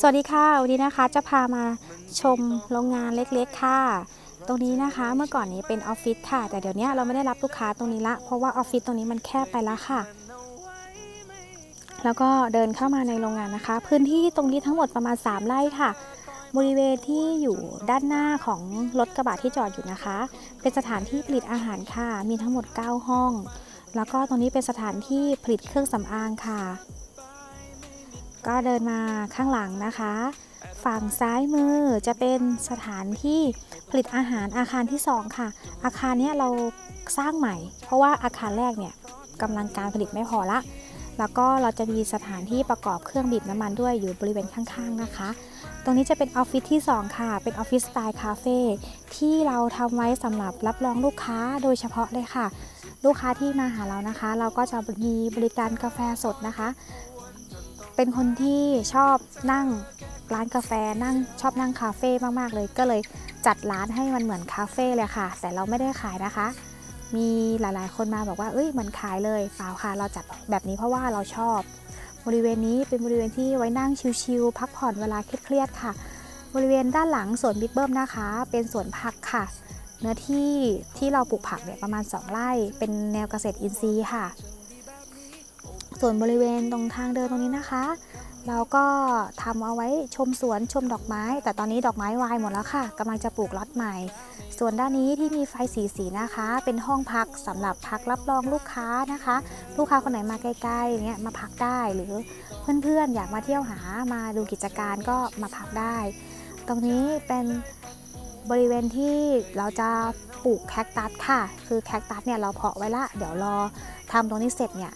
สวัสดีค่ะ วันนี้นะคะจะพามาชมโรงงานเล็กๆ ค่ะ ตรงนี้นะคะเมื่อก่อนนี้เป็นออฟฟิศค่ะ แต่เดี๋ยวนี้เราไม่ได้รับลูกค้าตรงนี้ละ เพราะว่าออฟฟิศตรงนี้มันแคบไปแล้วค่ะ แล้วก็เดินเข้ามาในโรงงานนะคะ พื้นที่ตรงนี้ทั้งหมดประมาณ 3 ไร่ค่ะ บริเวณที่อยู่ด้านหน้าของรถกระบะที่จอดอยู่นะคะ เป็นสถานที่ผลิตอาหารค่ะ มีทั้งหมด 9 ห้อง แล้วก็ตรงนี้เป็นสถานที่ผลิตเครื่องสำอางค่ะ ก็เดินมาข้างหลังนะคะ ฝั่งซ้ายมือจะเป็นสถานที่ผลิตอาหารอาคารที่ 2 ค่ะ อาคารนี้เราสร้างใหม่ เพราะว่าอาคารแรกเนี่ยกำลังการผลิตไม่พอละ แล้วก็เราจะมีสถานที่ประกอบเครื่องบีบน้ำมันด้วยอยู่บริเวณข้างๆนะคะ ตรงนี้จะเป็นออฟฟิศที่ 2 ค่ะ เป็นออฟฟิศสไตล์คาเฟ่ที่เราทำไว้สำหรับรับรองลูกค้าโดยเฉพาะเลยค่ะ ลูกค้าที่มาหาเรานะคะ เราก็จะมีบริการกาแฟสดนะคะ เป็นคนที่ชอบนั่งร้านกาแฟนั่งชอบนั่งคาเฟ่มากๆเลยก็เลยจัดร้านให้มันเหมือนคาเฟ่เลยค่ะ แต่เราไม่ได้ขายนะคะ มีหลายๆ คนมาบอกว่าเอ้ยเหมันขายเลยเปล่าค่ะ เราจัดแบบนี้เพราะว่าเราชอบบริเวณนี้เป็นบริเวณที่ไว้นั่งชิลๆพักผ่อนเวลาเครียดๆค่ะ บริเวณด้านหลังสวนบิ๊กเบิ้มนะคะ เป็นสวนผักค่ะ เนื้อที่ที่เราปลูกผักเนี่ยประมาณ 2 ไร่ เป็นแนวเกษตรอินทรีย์ค่ะ ส่วนบริเวณตรงทางเดินตรงนี้นะคะ เราก็ทำเอาไว้ชมสวนชมดอกไม้ แต่ตอนนี้ดอกไม้วายหมดแล้วค่ะกำลังจะปลูกล็อตใหม่ ส่วนด้านนี้ที่มีไฟสีสีนะคะ เป็นห้องพักสำหรับพักรับรองลูกค้านะคะ ลูกค้าคนไหนมาใกล้ๆเนี้ยมาพักได้หรือเพื่อนๆอยากมาเที่ยวหามาดูกิจการก็มาพักได้ ตรงนี้เป็นบริเวณที่เราจะปลูกแคคตัสค่ะ คือแคคตัสเนี่ยเราเพาะไว้ละ เดี๋ยวรอทำตรงนี้เสร็จเนี่ย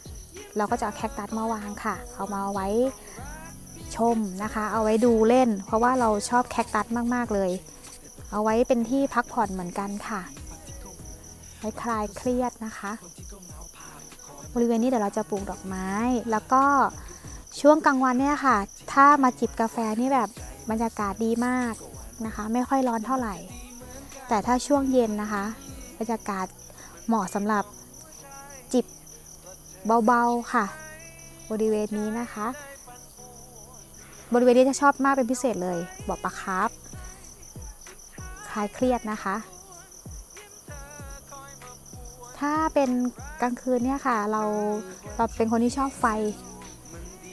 เราก็จะเอาแคคตัสมาวางค่ะ เอามาไว้ชมนะคะ เอาไว้ดูเล่น เพราะว่าเราชอบแคคตัสมาก ๆ เลย เอาไว้เป็นที่พักผ่อนเหมือนกันค่ะ ไว้คลายเครียดนะคะ บริเวณนี้เดี๋ยวเราจะปลูกดอกไม้ แล้วก็ช่วงกลางวันเนี่ยค่ะ ถ้ามาจิบกาแฟนี่แบบบรรยากาศดีมากนะคะ ไม่ค่อยร้อนเท่าไหร่ แต่ถ้าช่วงเย็นนะคะ บรรยากาศเหมาะสำหรับจิบ เบาๆค่ะ บริเวณนี้นะคะ บริเวณนี้จะชอบมากเป็นพิเศษเลยบอกปลาคาร์ฟคลายเครียดนะคะ ถ้าเป็นกลางคืนเนี่ยค่ะ เราเราเป็นคนที่ชอบไฟ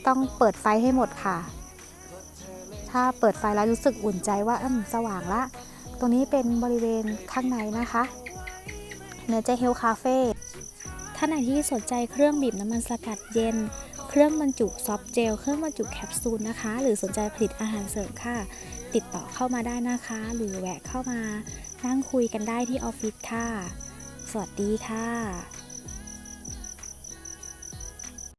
ต้องเปิดไฟให้หมดค่ะ ถ้าเปิดไฟแล้วรู้สึกอุ่นใจว่าอืมสว่างละ ตรงนี้เป็นบริเวณข้างในนะคะเนเจอร์เฮลคาเฟ่ ท่านไหนที่สนใจเครื่องบีบน้ำมันสกัดเย็น เครื่องบรรจุซอฟต์เจล เครื่องบรรจุแคปซูลนะคะ หรือสนใจผลิตอาหารเสริมค่ะ ติดต่อเข้ามาได้นะคะ หรือแวะเข้ามานั่งคุยกันได้ที่ออฟฟิศค่ะ สวัสดีค่ะ